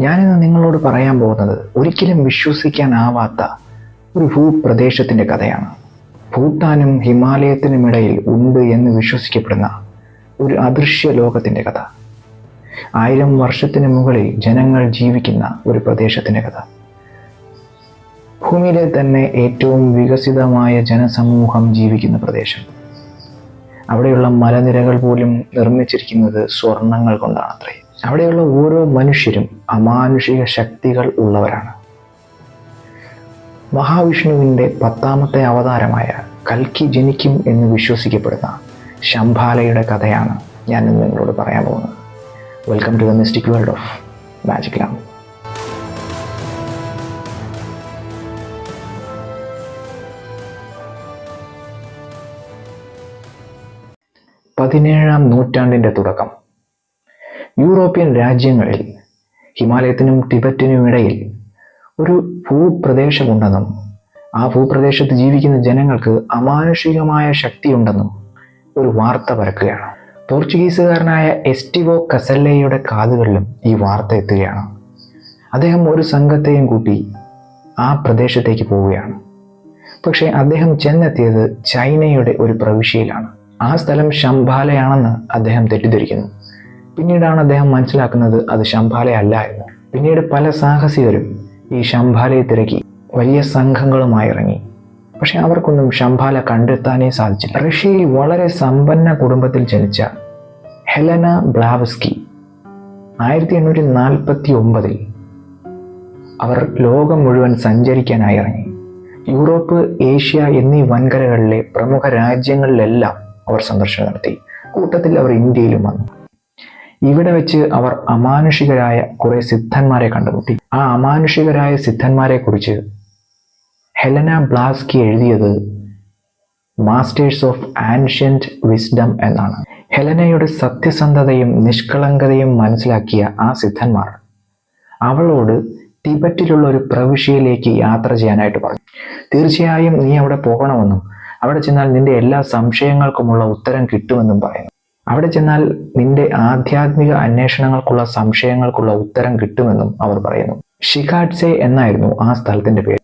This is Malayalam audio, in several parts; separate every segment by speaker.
Speaker 1: ഞാനിന്ന് നിങ്ങളോട് പറയാൻ പോകുന്നത് ഒരിക്കലും വിശ്വസിക്കാനാവാത്ത ഒരു ഭൂപ്രദേശത്തിന്റെ കഥയാണ്. ഭൂട്ടാനും ഹിമാലയത്തിനുമിടയിൽ ഉണ്ട് എന്ന് വിശ്വസിക്കപ്പെടുന്ന ഒരു അദൃശ്യ ലോകത്തിന്റെ കഥ. ആയിരം വർഷത്തിന് മുകളിൽ ജനങ്ങൾ ജീവിക്കുന്ന ഒരു പ്രദേശത്തിന്റെ കഥ. ഭൂമിയിലെ തന്നെ ഏറ്റവും വികസിതമായ ജനസമൂഹം ജീവിക്കുന്ന പ്രദേശം. അവിടെയുള്ള മലനിരകൾ പോലും നിർമ്മിച്ചിരിക്കുന്നത് സ്വർണങ്ങൾ കൊണ്ടാണത്രേ. അവിടെയുള്ള ഓരോ മനുഷ്യരും അമാനുഷിക ശക്തികൾ ഉള്ളവരാണ്. മഹാവിഷ്ണുവിന്റെ പത്താമത്തെ അവതാരമായ കൽക്കി ജനിക്കും എന്ന് വിശ്വസിക്കപ്പെടുന്ന ശംഭാലയുടെ കഥയാണ് ഞാൻ ഇന്ന് നിങ്ങളോട് പറയാൻ പോകുന്നത്. Welcome to the mystic world of magic ലാം പതിനേഴാം നൂറ്റാണ്ടിന്റെ തുടക്കം. യൂറോപ്യൻ രാജ്യങ്ങളിൽ ഹിമാലയത്തിനും ടിബറ്റിനും ഇടയിൽ ഒരു ഭൂപ്രദേശമുണ്ടെന്നും ആ ഭൂപ്രദേശത്ത് ജീവിക്കുന്ന ജനങ്ങൾക്ക് അമാനുഷികമായ ശക്തിയുണ്ടെന്നും ഒരു വാർത്ത പരക്കുകയാണ്. പോർച്ചുഗീസുകാരനായ എസ്റ്റിവോ കസല്ലയുടെ കാതുകളിലും ഈ വാർത്ത എത്തുകയാണ്. അദ്ദേഹം ഒരു സംഘത്തെയും കൂട്ടി ആ പ്രദേശത്തേക്ക് പോവുകയാണ്. പക്ഷേ അദ്ദേഹം ചെന്നെത്തിയത് ചൈനയുടെ ഒരു പ്രവിശ്യയിലാണ്. ആ സ്ഥലം ശംഭാലയാണെന്ന് അദ്ദേഹം തെറ്റിദ്ധരിക്കുന്നു. പിന്നീടാണ് അദ്ദേഹം മനസ്സിലാക്കുന്നത് അത് ശംഭാലയല്ല എന്ന്. പിന്നീട് പല സാഹസികരും ഈ ശംഭാലയെ തിരക്കി. വലിയ സംഘങ്ങളുമായി ഇറങ്ങി. പക്ഷെ അവർക്കൊന്നും ശംഭാല കണ്ടെത്താനേ സാധിച്ചില്ല. റഷ്യയിൽ വളരെ സമ്പന്ന കുടുംബത്തിൽ ജനിച്ച ഹെലന ബ്ലാവസ്കി ആയിരത്തി എണ്ണൂറ്റി നാൽപ്പത്തി ഒമ്പതിൽ അവർ ലോകം മുഴുവൻ സഞ്ചരിക്കാനായി ഇറങ്ങി. യൂറോപ്പ് ഏഷ്യ എന്നീ വൻകരകളിലെ പ്രമുഖ രാജ്യങ്ങളിലെല്ലാം അവർ സന്ദർശനം നടത്തി. കൂട്ടത്തിൽ അവർ ഇന്ത്യയിലും വന്നു. ഇവിടെ വെച്ച് അവർ അമാനുഷികരായ കുറെ സിദ്ധന്മാരെ കണ്ടുമുട്ടി. ആ അമാനുഷികരായ സിദ്ധന്മാരെ കുറിച്ച് ഹെലന ബ്ലാസ്കി എഴുതിയത് മാസ്റ്റേഴ്സ് ഓഫ് ആൻഷ്യന്റ് വിസ്ഡം എന്നാണ്. ഹെലനയുടെ സത്യസന്ധതയും നിഷ്കളങ്കതയും മനസ്സിലാക്കിയ ആ സിദ്ധന്മാർ അവളോട് ടിബറ്റിലുള്ള ഒരു പ്രവിശ്യയിലേക്ക് യാത്ര ചെയ്യാനായിട്ട് പറഞ്ഞു. തീർച്ചയായും നീ അവിടെ പോകണമെന്നും അവിടെ ചെന്നാൽ നിന്റെ എല്ലാ സംശയങ്ങൾക്കുമുള്ള ഉത്തരം കിട്ടുമെന്നും പറയുന്നു. അവിടെ ചെന്നാൽ നിന്റെ ആധ്യാത്മിക അന്വേഷണങ്ങൾക്കുള്ള സംശയങ്ങൾക്കുള്ള ഉത്തരം കിട്ടുമെന്നും അവർ പറയുന്നു. ഷിഖാഡ്സെ എന്നായിരുന്നു ആ സ്ഥലത്തിന്റെ പേര്.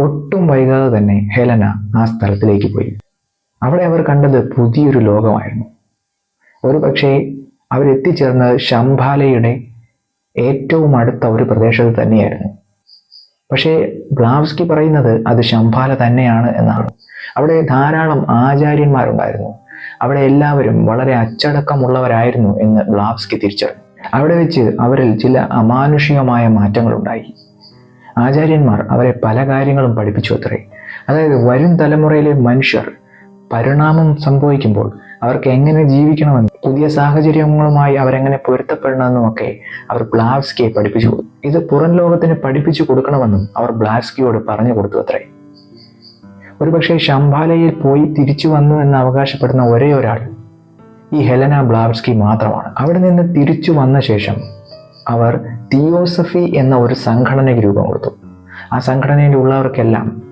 Speaker 1: ഒട്ടും വൈകാതെ തന്നെ ഹെലന ആ സ്ഥലത്തിലേക്ക് പോയി. അവിടെ അവർ കണ്ടത് പുതിയൊരു ലോകമായിരുന്നു. ഒരു പക്ഷേ അവരെത്തിച്ചേർന്നത് ശംഭാലയുടെ ഏറ്റവും അടുത്ത ഒരു പ്രദേശത്ത് തന്നെയായിരുന്നു. പക്ഷേ ബ്ലാവ്സ്കി പറയുന്നത് അത് ശംഭാല തന്നെയാണ് എന്നാണ്. അവിടെ ധാരാളം ആചാര്യന്മാരുണ്ടായിരുന്നു. അവിടെ എല്ലാവരും വളരെ അച്ചടക്കമുള്ളവരായിരുന്നു എന്ന് ബ്ലാബ്സ്കി തിരിച്ചറിഞ്ഞു. അവിടെ വെച്ച് അവരിൽ ചില അമാനുഷികമായ മാറ്റങ്ങളുണ്ടായി. ആചാര്യന്മാർ അവരെ പല കാര്യങ്ങളും പഠിപ്പിച്ചു അത്രേ. അതായത് വരും തലമുറയിലെ മനുഷ്യർ പരിണാമം സംഭവിക്കുമ്പോൾ അവർക്ക് എങ്ങനെ ജീവിക്കണമെന്നും പുതിയ സാഹചര്യങ്ങളുമായി അവരെങ്ങനെ പൊരുത്തപ്പെടണമെന്നുമൊക്കെ അവർ ബ്ലാവ്സ്കിയെ പഠിപ്പിച്ചു. ഇത് പുറം ലോകത്തിന് പഠിപ്പിച്ചു കൊടുക്കണമെന്നും അവർ ബ്ലാവ്സ്കിയോട് പറഞ്ഞു കൊടുത്തു അത്രേ. ഒരുപക്ഷെ ശംഭാലയിൽ പോയി തിരിച്ചു വന്നു എന്ന് അവകാശപ്പെടുന്ന ഒരേ ഒരാൾ ഈ ഹെലന ബ്ലാവ്സ്കി മാത്രമാണ്. അവിടെ നിന്ന് തിരിച്ചു വന്ന ശേഷം അവർ തിയോസഫി എന്ന ഒരു സംഘടനയ്ക്ക് രൂപം കൊടുത്തു. ആ സംഘടനയിൽ ഉള്ളവർക്കെല്ലാം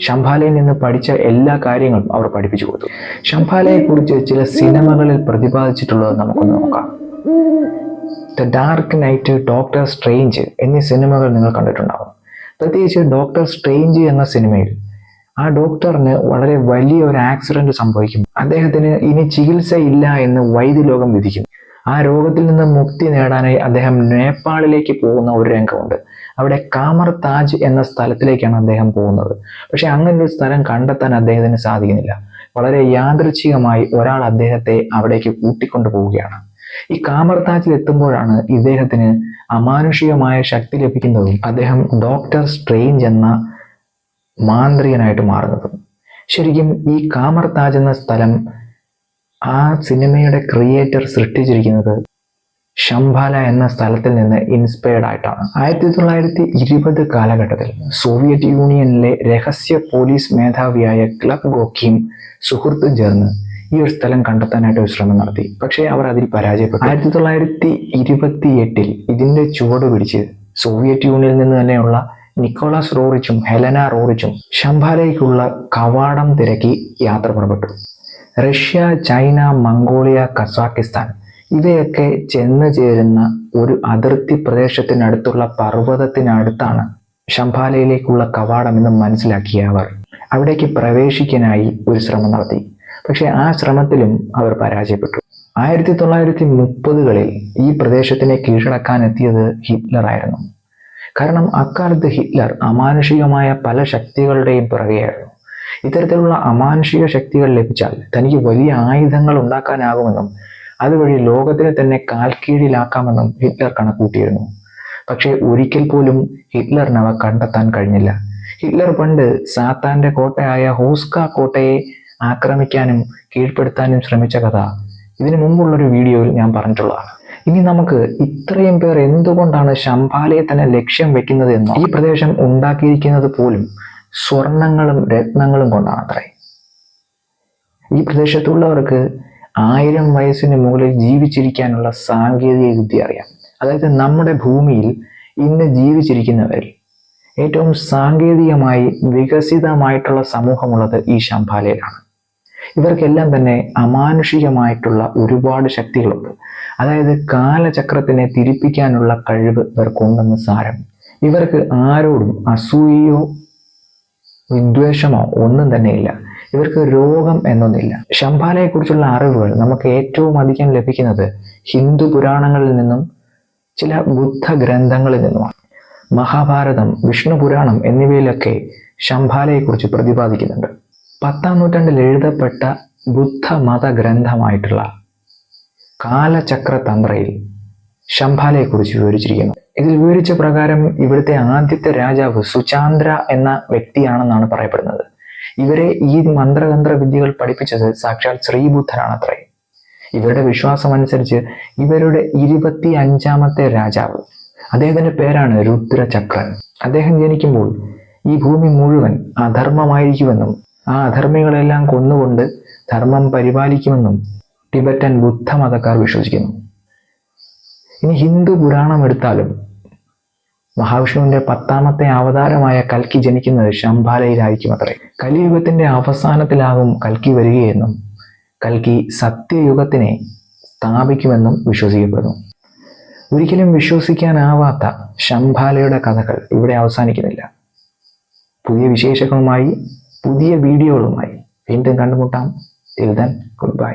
Speaker 1: ശംഭാലയിൽ നിന്ന് പഠിച്ച എല്ലാ കാര്യങ്ങളും അവർ പഠിപ്പിച്ചു കൊടുത്തു. ശംഭാലയെക്കുറിച്ച് ചില സിനിമകളിൽ പ്രതിപാദിച്ചിട്ടുള്ളത് നമുക്കൊന്ന് നോക്കാം. The dark knight doctor strange എന്നീ സിനിമകൾ നിങ്ങൾ കണ്ടിട്ടുണ്ടാവും. പ്രത്യേകിച്ച് ഡോക്ടർ സ്ട്രേഞ്ച് എന്ന സിനിമയിൽ ആ ഡോക്ടറിന് വളരെ വലിയ ഒരു ആക്സിഡന്റ് സംഭവിക്കും അദ്ദേഹത്തിന് ഇനി ചികിത്സയില്ല എന്ന് വൈദ്യലോകം വിധിക്കും ആ രോഗത്തിൽ നിന്ന് മുക്തി നേടാനായി അദ്ദേഹം നേപ്പാളിലേക്ക് പോകുന്ന ഒരു രംഗമുണ്ട്. അവിടെ കാമർ താജ് എന്ന സ്ഥലത്തിലേക്കാണ് അദ്ദേഹം പോകുന്നത്. പക്ഷെ അങ്ങനെ ഒരു സ്ഥലം കണ്ടെത്താൻ അദ്ദേഹത്തിന് സാധിക്കുന്നില്ല. വളരെ യാദൃച്ഛികമായി ഒരാൾ അദ്ദേഹത്തെ അവിടേക്ക് കൂട്ടിക്കൊണ്ടു പോവുകയാണ്. ഈ കാമർ താജിൽ എത്തുമ്പോഴാണ് ഇദ്ദേഹത്തിന് അമാനുഷികമായ ശക്തി ലഭിക്കുന്നതും അദ്ദേഹം ഡോക്ടർ സ്ട്രെയിഞ്ച് എന്ന മാന്ത്രികനായിട്ട് മാറുന്നത്. ശരിക്കും ഈ കാമർ താജ് എന്ന സ്ഥലം ആ സിനിമയുടെ ക്രിയേറ്റർ സൃഷ്ടിച്ചിരിക്കുന്നത് ഷംഭാല എന്ന സ്ഥലത്തിൽ നിന്ന് ഇൻസ്പയർഡ് ആയിട്ടാണ്. ആയിരത്തി തൊള്ളായിരത്തി ഇരുപത് കാലഘട്ടത്തിൽ സോവിയറ്റ് യൂണിയനിലെ രഹസ്യ പോലീസ് മേധാവിയായ ക്ലബ് ഗോക്കിയും സുഹൃത്തും ചേർന്ന് ഈ ഒരു സ്ഥലം കണ്ടെത്താനായിട്ട് ഒരു ശ്രമം നടത്തി. പക്ഷേ അവർ അതിൽ പരാജയപ്പെട്ടു. ആയിരത്തി തൊള്ളായിരത്തി ഇരുപത്തി എട്ടിൽ ഇതിന്റെ ചുവട് പിടിച്ച് സോവിയറ്റ് യൂണിയനിൽ നിന്ന് തന്നെയുള്ള നിക്കോളാസ് റോറിച്ചും ഹെലന റോറിച്ചും ശംഭാലയ്ക്കുള്ള കവാടം തിരക്കി യാത്ര പുറപ്പെട്ടു. റഷ്യ ചൈന മംഗോളിയ കസാക്കിസ്ഥാൻ ഇവയൊക്കെ ചെന്ന് ചേരുന്ന ഒരു അതിർത്തി പ്രദേശത്തിനടുത്തുള്ള പർവതത്തിനടുത്താണ് ശംഭാലയിലേക്കുള്ള കവാടം എന്ന് മനസ്സിലാക്കിയ അവർ. അവിടേക്ക് പ്രവേശിക്കാനായി ഒരു ശ്രമം നടത്തി. പക്ഷേ ആ ശ്രമത്തിലും അവർ പരാജയപ്പെട്ടു. ആയിരത്തി തൊള്ളായിരത്തി മുപ്പതുകളിൽ ഈ പ്രദേശത്തിനെ കീഴടക്കാൻ എത്തിയത് ഹിറ്റ്ലർ ആയിരുന്നു കാരണം അക്കാലത്ത് ഹിറ്റ്ലർ അമാനുഷികമായ പല ശക്തികളുടെയും പിറകെയായിരുന്നു. ഇത്തരത്തിലുള്ള അമാനുഷിക ശക്തികൾ ലഭിച്ചാൽ തനിക്ക് വലിയ ആയുധങ്ങൾ ഉണ്ടാക്കാനാകുമെന്നും അതുവഴി ലോകത്തിനെ തന്നെ കാൽക്കീഴിലാക്കാമെന്നും ഹിറ്റ്ലർ കണക്കൂട്ടിയിരുന്നു പക്ഷേ ഒരിക്കൽ പോലും ഹിറ്റ്ലറിന് അവ കണ്ടെത്താൻ കഴിഞ്ഞില്ല. ഹിറ്റ്ലർ പണ്ട് സാത്താന്റെ കോട്ടയായ ഹൂസ്ക കോട്ടയെ ആക്രമിക്കാനും കീഴ്പ്പെടുത്താനും ശ്രമിച്ച കഥ ഇതിനു മുമ്പുള്ളൊരു വീഡിയോയിൽ ഞാൻ പറഞ്ഞിട്ടുള്ളതാണ്. ഇനി നമുക്ക് ഇത്രയും പേർ എന്തുകൊണ്ടാണ് ശംഭാലയെ തന്നെ ലക്ഷ്യം വെക്കുന്നത് എന്നോ ഈ പ്രദേശം ഉണ്ടാക്കിയിരിക്കുന്നത് പോലും സ്വർണങ്ങളും രത്നങ്ങളും കൊണ്ടാണ് അത്രേ. ഈ പ്രദേശത്തുള്ളവർക്ക് ആയിരം വയസ്സിന് മുകളിൽ ജീവിച്ചിരിക്കാനുള്ള സാങ്കേതിക വിദ്യ അറിയാം. അതായത് നമ്മുടെ ഭൂമിയിൽ ഇന്ന് ജീവിച്ചിരിക്കുന്നവരിൽ ഏറ്റവും സാങ്കേതികമായി വികസിതമായിട്ടുള്ള സമൂഹമുള്ളത് ഈ ശംഭാലയിലാണ് ഇവർക്കെല്ലാം തന്നെ അമാനുഷികമായിട്ടുള്ള ഒരുപാട് ശക്തികളുണ്ട്. അതായത് കാലചക്രത്തിനെ തിരിപ്പിക്കാനുള്ള കഴിവ് ഇവർക്കുണ്ടെന്ന് സാരം. ഇവർക്ക് ആരോടും അസൂയയോ വിദ്വേഷമോ ഒന്നും തന്നെയില്ല. ഇവർക്ക് രോഗം എന്നൊന്നില്ല. ശംഭാലയെ കുറിച്ചുള്ള അറിവുകൾ നമുക്ക് ഏറ്റവും അധികം ലഭിക്കുന്നത് ഹിന്ദു പുരാണങ്ങളിൽ നിന്നും ചില ബുദ്ധ ഗ്രന്ഥങ്ങളിൽ നിന്നുമാണ്. മഹാഭാരതം വിഷ്ണു പുരാണം എന്നിവയിലൊക്കെ ശംഭാലയെക്കുറിച്ച് പ്രതിപാദിക്കുന്നുണ്ട്. പത്താം നൂറ്റാണ്ടിൽ എഴുതപ്പെട്ട ബുദ്ധമത ഗ്രന്ഥമായിട്ടുള്ള കാലചക്ര തന്ത്രയിൽ ശംഭാലയെക്കുറിച്ച് വിവരിച്ചിരിക്കുന്നു. ഇതിൽ വിവരിച്ച പ്രകാരം ഇവിടുത്തെ ആദ്യത്തെ രാജാവ് സുചാന്ദ്ര എന്ന വ്യക്തിയാണെന്നാണ് പറയപ്പെടുന്നത്. ഇവരെ ഈ മന്ത്രതന്ത്ര വിദ്യകൾ പഠിപ്പിച്ചത് സാക്ഷാൽ ശ്രീബുദ്ധനാണത്രേ ഇവരുടെ വിശ്വാസം അനുസരിച്ച് ഇവരുടെ ഇരുപത്തി അഞ്ചാമത്തെ രാജാവ് അദ്ദേഹത്തിന്റെ പേരാണ് രുദ്രചക്രൻ. അദ്ദേഹം ജനിക്കുമ്പോൾ ഈ ഭൂമി മുഴുവൻ അധർമ്മമായിരിക്കുമെന്നും ആ അധർമ്മികളെല്ലാം കൊന്നുകൊണ്ട് ധർമ്മം പരിപാലിക്കുമെന്നും ടിബറ്റൻ ബുദ്ധമതക്കാർ വിശ്വസിക്കുന്നു. ഇനി ഹിന്ദു പുരാണം എടുത്താലും മഹാവിഷ്ണുവിന്റെ പത്താമത്തെ അവതാരമായ കൽക്കി ജനിക്കുന്നത് ശംഭാലയിലായിരിക്കും അത്രേ കലിയുഗത്തിന്റെ അവസാനത്തിലാകും കൽക്കി വരികയെന്നും കൽക്കി സത്യയുഗത്തിനെ സ്ഥാപിക്കുമെന്നും വിശ്വസിക്കപ്പെടുന്നു. ഒരിക്കലും വിശ്വസിക്കാനാവാത്ത ശംഭാലയുടെ കഥകൾ ഇവിടെ അവസാനിക്കുന്നില്ല. പുതിയ വിശേഷങ്ങളുമായി പുതിയ വീഡിയോകളുമായി വീണ്ടും കണ്ടുമുട്ടാം. Till then good bye